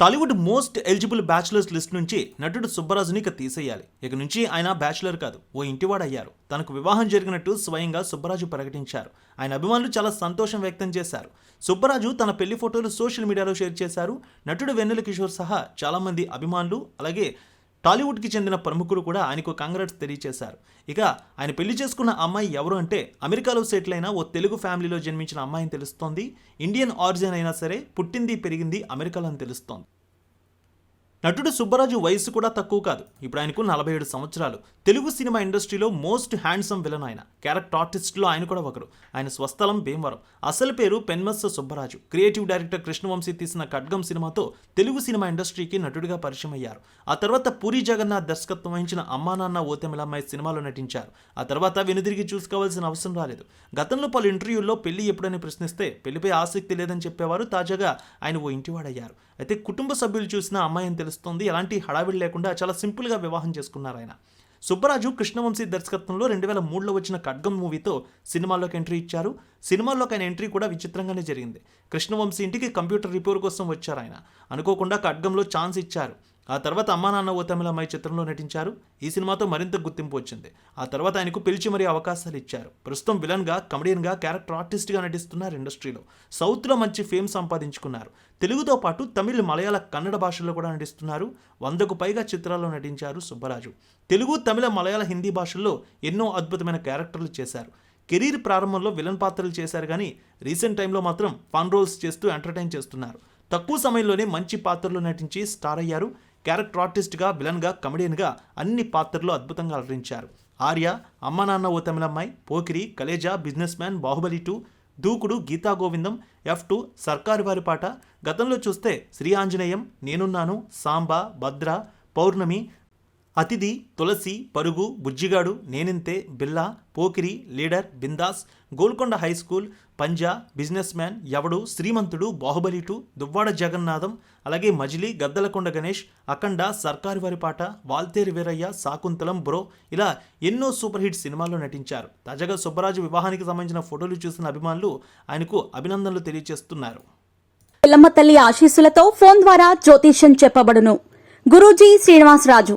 Tollywood most eligible bachelors list నుంచి నటుడు సుబ్బరాజుని ఇక తీసేయాలి. ఇక నుంచి ఆయన బ్యాచులర్ కాదు ఓ ఇంటివాడయ్యారు తనకు వివాహం జరిగినట్టు స్వయంగా సుబ్బరాజు ప్రకటించారు. ఆయన అభిమానులు చాలా సంతోషం వ్యక్తం చేశారు. సుబ్బరాజు తన పెళ్ళి ఫోటోలు సోషల్ మీడియాలో షేర్ చేశారు. నటుడు వెన్నెల కిషోర్ సహా చాలామంది అభిమానులు అలాగే టాలీవుడ్కి చెందిన ప్రముఖులు కూడా ఆయనకు కాంగ్రెట్స్ తెలియజేశారు ఇక ఆయన పెళ్ళి చేసుకున్న అమ్మాయి ఎవరు అంటే అమెరికాలో సెటిల్ అయిన ఓ తెలుగు ఫ్యామిలీలో జన్మించిన అమ్మాయిని తెలుస్తోంది. ఇండియన్ ఆరిజిన్ అయినా సరే పుట్టింది పెరిగింది అమెరికాలో అని తెలుస్తోంది. నటుడు సుబ్బరాజు వయసు కూడా తక్కువ కాదు. ఇప్పుడు ఆయనకు నలభై ఏడు సంవత్సరాలు. తెలుగు సినిమా ఇండస్ట్రీలో మోస్ట్ హ్యాండ్సమ్ విలన్ ఆయన. క్యారెక్టర్ ఆర్టిస్ట్లో ఆయన కూడా ఒకరు. ఆయన స్వస్థలం భీమవరం. అసలు పేరు పెన్మస్స సుబ్బరాజు. క్రియేటివ్ డైరెక్టర్ కృష్ణవంశీ తీసిన ఖడ్గం సినిమాతో తెలుగు సినిమా ఇండస్ట్రీకి నటుడిగా పరిచయం అయ్యారు. ఆ తర్వాత పూరి జగన్నాథ్ దర్శకత్వం వహించిన అమ్మా నాన్న ఓతెమిలమ్మాయి సినిమాలో నటించారు. ఆ తర్వాత వెనుదిరిగి చూసుకోవాల్సిన అవసరం రాలేదు. గతంలో పలు ఇంటర్వ్యూల్లో పెళ్ళి ఎప్పుడని ప్రశ్నిస్తే పెళ్ళిపై ఆసక్తి లేదని చెప్పేవారు తాజాగా ఆయన ఓ ఇంటివాడయ్యారు. అయితే కుటుంబ సభ్యులు చూసిన అమ్మాయి అని తెలుస్తోంది. ఎలాంటి హడావిడి లేకుండా చాలా సింపుల్గా వివాహం చేసుకున్నారు ఆయన. సుబ్బరాజు కృష్ణవంశీ దర్శకత్వంలో రెండు వేల మూడులో వచ్చిన ఖడ్గం మూవీతో సినిమాల్లోకి ఎంట్రీ ఇచ్చారు. సినిమాల్లోకి ఆయన ఎంట్రీ కూడా విచిత్రంగానే జరిగింది. కృష్ణవంశీ ఇంటికి కంప్యూటర్ రిపేర్ కోసం వచ్చారు ఆయన. అనుకోకుండా ఖడ్గంలో ఛాన్స్ ఇచ్చారు. ఆ తర్వాత అమ్మా నాన్న ఓ తమిళ అమ్మాయి చిత్రంలో నటించారు. ఈ సినిమాతో మరింత గుర్తింపు వచ్చింది. ఆ తర్వాత ఆయనకు పిలిచి మరీ అవకాశాలు ఇచ్చారు. ప్రస్తుతం విలన్గా కమెడియన్గా క్యారెక్టర్ ఆర్టిస్ట్గా నటిస్తున్నారు ఇండస్ట్రీలో. సౌత్లో మంచి ఫేమ్ సంపాదించుకున్నారు. తెలుగుతో పాటు తమిళ్ మలయాళ కన్నడ భాషల్లో కూడా నటిస్తున్నారు. వందకు పైగా చిత్రాల్లో నటించారు సుబ్బరాజు. తెలుగు తమిళ మలయాళ హిందీ భాషల్లో ఎన్నో అద్భుతమైన క్యారెక్టర్లు చేశారు. కెరీర్ ప్రారంభంలో విలన్ పాత్రలు చేశారు కానీ రీసెంట్ టైంలో మాత్రం ఫన్ రోల్స్ చేస్తూ ఎంటర్టైన్ చేస్తున్నారు. తక్కువ సమయంలోనే మంచి పాత్రలు నటించి స్టార్ అయ్యారు. క్యారెక్టర్ ఆర్టిస్ట్గా విలన్గా కమెడియన్గా అన్ని పాత్రలు అద్భుతంగా అలరించారు. Arya Amma Nanna O Tamilammayi Pokiri Khaleja business man Baahubali two Dookudu Geetha గోవిందం ఎఫ్ టూ సర్కారు వారి పాట. గతంలో చూస్తే శ్రీ ఆంజనేయం నేనున్నాను సాంబా భద్ర పౌర్ణమి అతిథి తులసి Parugu Bujjigadu Neninthe Billa Pokiri leader Bindaas Golconda high school Panjaa businessman Yevadu Srimanthudu Baahubali two Duvvada Jagannadham అలాగే మజిలీ గద్దలకొండ గణేష్ అఖండ సర్కారు వారి పాట వాల్తేరి వీరయ్య సాకుంతలం బ్రో ఇలా ఎన్నో సూపర్ హిట్ సినిమాల్లో నటించారు. తాజాగా సుబ్బరాజు వివాహానికి సంబంధించిన ఫోటోలు చూసిన అభిమానులు ఆయనకు అభినందనలు తెలియజేస్తున్నారు. పిల్లమ్మ తల్లి ఆశీస్సులతో ఫోన్ ద్వారా జ్యోతిష్యం చెప్పబడును. గురూజీ శ్రీనివాసరాజు.